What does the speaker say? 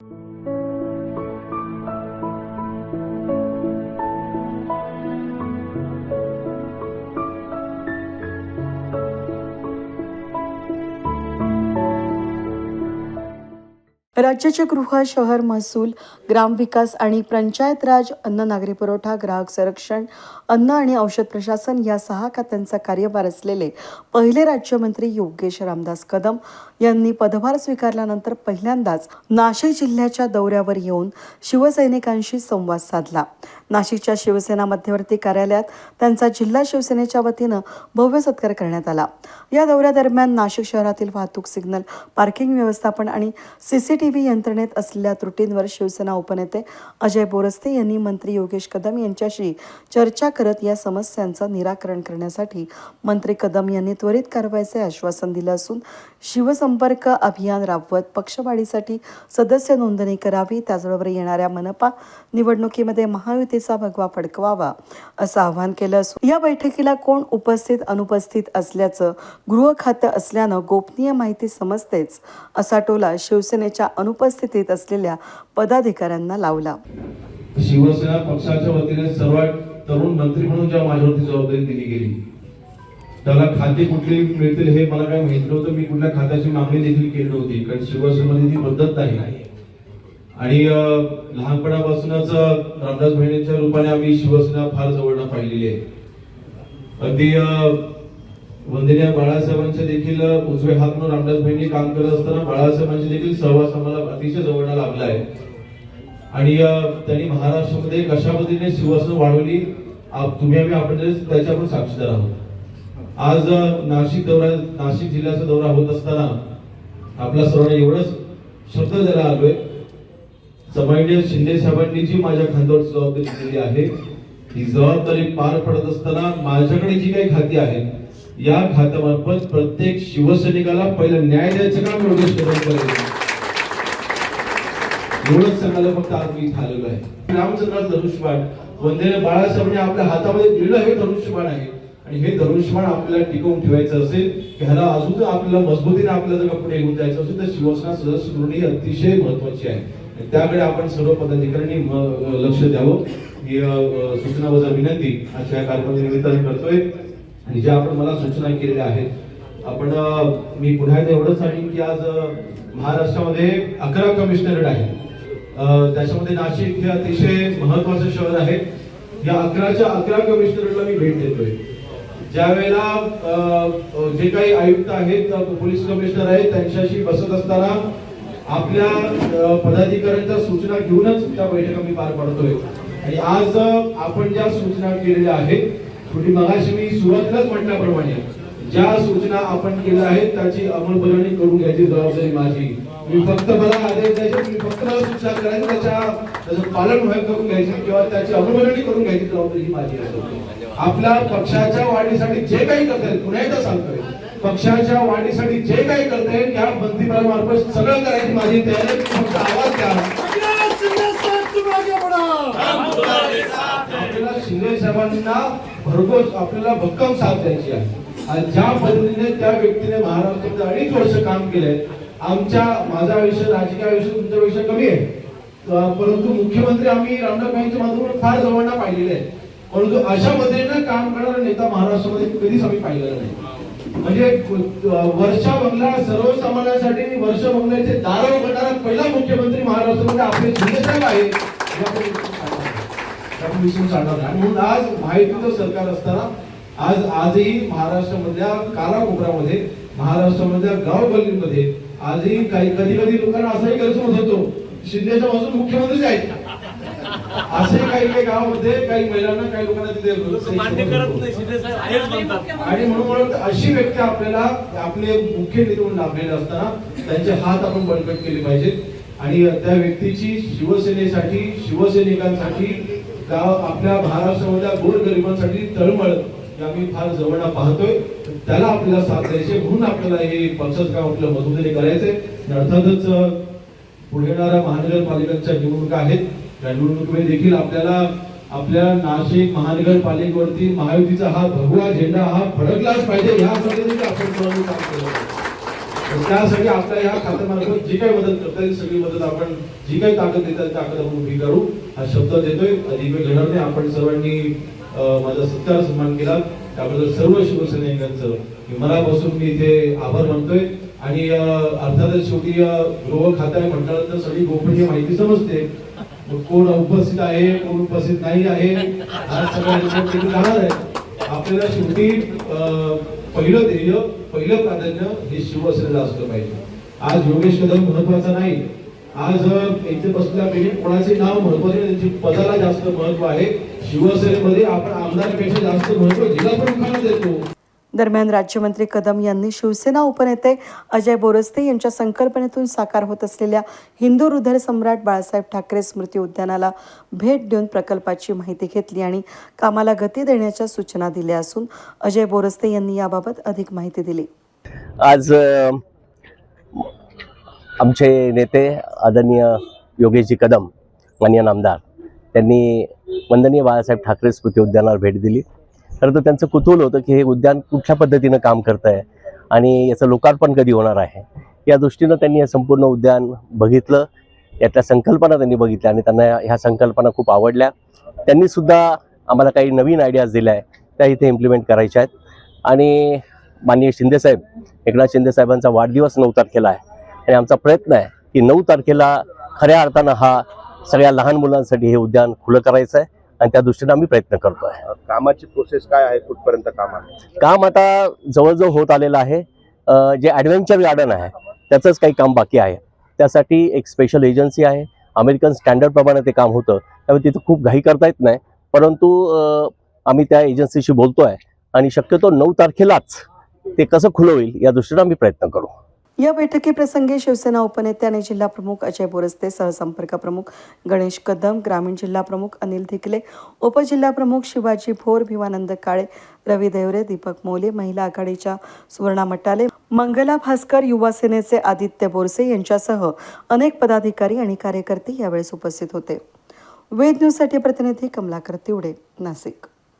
you राज्याचे गृह शहर महसूल ग्रामविकास आणि पंचायत राज अन्न नागरी पुरवठा ग्राहक संरक्षण अन्न आणि औषध प्रशासन या सहा खात्यांचा कार्यभार असलेले पहिले राज्यमंत्री योगेश रामदास कदम यांनी पदभार स्वीकारल्यानंतर पहिल्यांदाच नाशिक जिल्ह्याच्या दौऱ्यावर येऊन शिवसैनिकांशी संवाद साधला. नाशिकच्या शिवसेना मध्यवर्ती कार्यालयात त्यांचा जिल्हा शिवसेनेच्या वतीनं भव्य सत्कार करण्यात आला. या दौऱ्यादरम्यान नाशिक शहरातील वाहतूक सिग्नल पार्किंग व्यवस्थापन आणि सीसीटीव्ही यंत्रणेत असलेल्या त्रुटींवर शिवसेना उपनेते अजय बोरस्ते यांनी मंत्री योगेश कदम यांच्याशी चर्चा करत या समस्यांचं निराकरण करण्यासाठी मंत्री कदम यांनी त्वरित कारवाईचे आश्वासन दिलं असून शिवसंपर्क अभियान राबवत पक्षवाढीसाठी सदस्य नोंदणी करावी त्याचबरोबर येणाऱ्या मनपा निवडणुकीमध्ये महायुतीचा भगवा फडकवावा असं आवाहन केलं असून या बैठकीला कोण उपस्थित अनुपस्थित असल्याचं गृह खातं असल्यानं गोपनीय माहिती समजतेच असा टोला शिवसेनेच्या अनुपस्थितीत असलेल्या पदाधिकाऱ्यांना लावला. शिवसेना पक्षाच्या वतीने सर्वात तरुण मंत्री म्हणून ज्या माझ्यावरती जबाबदारी दिली गेली त्याला खाते कुठली मिळतील हे मला काय माहीत नव्हतं. मी कुठल्या खात्याची मागणी देखील केली नव्हती कारण शिवसेनेमध्ये ती पद्धत नाही. आणि लहानपणापासूनच रामदास बहिणींच्या रूपाने आम्ही शिवसेना फार जवळनं पाहिलेली आहे. अगदी वंदनीय बाळासाहेबांच्या देखील उजवे हात म्हणून रामदास भाईंनी काम करत असताना बाळासाहेबांचे देखील सहवास आम्हाला अतिशय जवळला लाभला आहे. आणि त्यांनी महाराष्ट्रामध्ये कशा पद्धतीने शिवसेना वाढवली आप- तुम्ही आम्ही आपण त्याच्या आपण साक्षीदार आहोत. आज नाशिक दौरा नाशिक जिल्ह्याचा दौरा होत असताना आपला सर्वांना एवढंच शब्द द्यायला आलोय. समान्य शिंदे साहेबांनी जी माझ्या खांद्यावर जबाबदारी दिलेली आहे ही जबाबदारी पार पडत असताना माझ्याकडे जी काही खाती आहेत या खात्यामार्फत प्रत्येक शिवसैनिकाला पहिलं न्याय द्यायचं काम योगेश एवढंच सांगायला फक्त आज मी झालेलो आहे. रामचंद्राचं धनुष्यबाण वंदेने बाळासाहेबांनी आपल्या हातामध्ये दिलेलं हे धनुष्यबाण आहे. आणि हे धनुष्यबाण आपल्याला टिकवून ठेवायचं असेल ह्याला अजून आपल्याला मजबूतीने आपल्याला जर पुढे घेऊन जायचं असेल तर शिवसेना सदस्य म्हणून ही अतिशय महत्वाची आहे. त्याकडे आपण सर्व पदाधिकाऱ्यांनी लक्ष द्यावं. ही सूचना वजा विनंती अशा या कार्यक्रमाच्या निमित्ताने करतोय. आणि ज्या आपण मला सूचना केलेल्या आहेत आपण मी पुन्हा एकदा एवढंच सांगेन की आज महाराष्ट्रामध्ये अकरा कमिशनरेट आहेत. त्याच्यामध्ये नाशिक हे अतिशय महत्वाचं शहर आहे. या अकराच्या अकरा कमिशनरेटला मी भेट देतोय. ज्या वेळेला जे काही आयुक्त आहेत पोलीस कमिशनर आहेत त्यांच्याशी बसत असताना आपल्या पदाधिकाऱ्यांच्या सूचना घेऊनच त्या बैठका मी पार पाडतोय. आणि आज आपण ज्या सूचना केलेल्या आहेत शेवटी मगाशी मी सुरुवातीलाच म्हटल्याप्रमाणे ज्या सूचना आपण केल्या आहेत त्याची अंमलबजावणी करून घ्यायची जबाबदारी माझी. मी फक्त मला आदेश द्यायचे मी फक्त मला सूचना करायची त्याच्या त्याचं पालन करून घ्यायचे किंवा त्याची अंमलबजावणी करून घ्यायची जबाबदारी माझी असेल आपल्या पक्षाच्या वाढीसाठी जे काही करता येईल पुन्हा एकदा सांगतोय पक्षाच्या वाढीसाठी जे काही करता येईल या मंत्रिमंडळामार्फत सगळं करायची माझी तयारी फक्त आवाज द्या आपल्याला शिंदे साहेबांना भरघोस आपल्याला भक्कम साथ द्यायची आहे. आणि ज्या पद्धतीने त्या व्यक्तीने महाराष्ट्रामध्ये अडीच वर्ष काम केलंय आमच्या माझं आयुष्य राजकीय आयुष्य तुमच्या पेक्षा कमी आहे. परंतु मुख्यमंत्री आम्ही रामदासबाईंच्या माध्यमातून फार जवळना पाहिलेले आहे परंतु अशा पद्धतीने काम करणारा नेता महाराष्ट्रामध्ये कधीच आम्ही पाहिलेला नाही. म्हणजे वर्षा बंगला सर्वसामान्यांसाठी वर्ष बंगल्याचे दार उघडणारा पहिला मुख्यमंत्री महाराष्ट्रामध्ये आपले साहेब आहे आपण विसरून चालणार नाही. आणि म्हणून आज माहितीचं सरकार असताना आज आजही महाराष्ट्रामधल्या कानाकोपऱ्यामध्ये महाराष्ट्रामधल्या गाव गल्लीमध्ये आजही काही कधी कधी लोकांना असंही गैरसमज होतो शिंदेच्या बाजून मुख्यमंत्रीच आहेत असे काही काही गावामध्ये काही महिलांना काही लोकांना तिथे मान्य करत नाही शिंदे साहेब आहेच म्हणतात. आणि म्हणून म्हणून अशी व्यक्ती आपल्याला आपले मुख्य नेते म्हणून लाभलेले असताना त्यांचे हात आपण बळकट केले पाहिजेत. आणि त्या व्यक्तीची शिवसेनेसाठी शिवसैनिकांसाठी गाव आपल्या महाराष्ट्रामधल्या गोरगरिबांसाठी तळमळ आम्ही फार जवळ पाहतोय. त्याला आपल्याला साथ द्यायचे म्हणून आपल्याला हे पक्षाचं काम आपलं मजबुतीने करायचंय. अर्थातच पुढे येणाऱ्या महानगरपालिकांच्या निवडणुका आहेत. त्या निवडणुकीमध्ये देखील आपल्याला आपल्या नाशिक महानगरपालिकेवरती महायुतीचा हा भगवा झेंडा हा फडकलाच पाहिजे. या देखील आपण सर्वांनी काम केलं पाहिजे. त्यासाठी आपल्या या खात्यामार्फत जी काही मदत करता येईल सगळी मदत आपण जी काही ताकद देता येईल ताकद आपण उभी करू. हा शब्द देतोय. घेणार नाही आपण सर्वांनी माझा सत्कार सन्मान केला. त्याबद्दल सर्व शिवसैनिकांचं मनापासून मी इथे आभार मानतोय. आणि अर्थातच शेवटी अं, गृह खात्याने म्हटल्यानंतर सगळी गोपनीय माहिती समजते. कोण उपस्थित आहे कोण उपस्थित नाही आहे आज सगळ्या जाणार आहे. आपल्याला शेवटी अं, पहिलं ध्येय पहिलं प्राधान्य हे शिवसेनेला असलं पाहिजे. आज योगेश कदम महत्त्वाचा नाही. आज यांचे इथे बसलेल्या पैकी कोणाचे नाव महत्त्वाचे त्यांची पदाला जास्त महत्त्व आहे. शिवसेनेमध्ये आपण आमदारपेक्षा जास्त महत्त्व जिल्हा प्रमुखांना देतो. दरम्यान राज्यमंत्री कदम यांनी शिवसेना उपनेते अजय बोरस्ते यांच्या संकल्पनेतून साकार होत असलेल्या हिंदू हृदय सम्राट बाळासाहेब ठाकरे स्मृती उद्यानाला भेट देऊन प्रकल्पाची माहिती घेतली आणि कामाला गती देण्याच्या सूचना दिल्या असून अजय बोरस्ते यांनी याबाबत अधिक माहिती दिली. आज आमचे नेते आदरणीय योगेशजी कदम मान्य नामदार त्यांनी वंदनीय बाळासाहेब ठाकरे स्मृती उद्यानावर भेट दिली. खरं तर त्यांचं कुतूहल होतं की हे उद्यान कुठल्या पद्धतीनं काम करतं आहे आणि याचं लोकार्पण कधी होणार आहे? या दृष्टीनं त्यांनी हे संपूर्ण उद्यान बघितलं यातल्या संकल्पना त्यांनी बघितल्या आणि त्यांना ह्या संकल्पना खूप आवडल्या. त्यांनीसुद्धा आम्हाला काही नवीन आयडियाज दिल्या आहे त्या इथे इम्प्लिमेंट करायच्या आहेत. आणि माननीय शिंदेसाहेब एकनाथ शिंदेसाहेबांचा वाढदिवस नऊ तारखेला आहे. आणि आमचा प्रयत्न आहे की नऊ तारखेला खऱ्या अर्थानं हा सगळ्या लहान मुलांसाठी हे उद्यान खुलं करायचं आहे आणि त्या दृष्टीनं आम्ही प्रयत्न करतो आहे कामाची प्रोसेस काय आहे? कुठपर्यंत काम आहे? काम आता जवळजवळ होत आलेलं आहे. जे ॲडव्हेंचर गार्डन आहे त्याचंच काही काम बाकी आहे. त्यासाठी एक स्पेशल एजन्सी आहे. अमेरिकन स्टँडर्डप्रमाणे ते काम होतं. त्यामुळे तिथं खूप घाई करता येत नाही. परंतु आम्ही त्या एजन्सीशी बोलतो आहे आणि शक्यतो नऊ तारखेलाच ते कसं खुलं होईल या दृष्टीनं आम्ही प्रयत्न करू. या बैठकीप्रसंगी शिवसेना उपनेते आणि अजय बोरस्ते सहसंपर्क प्रमुख गणेश कदम ग्रामीण जिल्हा प्रमुख अनिल धिकले उपजिल्हाप्रमुख शिवाजी भोर भिवानंद काळे रवी देवरे दीपक मोले महिला आघाडीच्या सुवर्णा मटाले मंगला भास्कर युवा सेनेचे आदित्य बोरसे यांच्यासह अनेक पदाधिकारी आणि कार्यकर्ते यावेळेस उपस्थित होते. वेद न्यूजसाठी प्रतिनिधी कमलाकर तिवडे नाशिक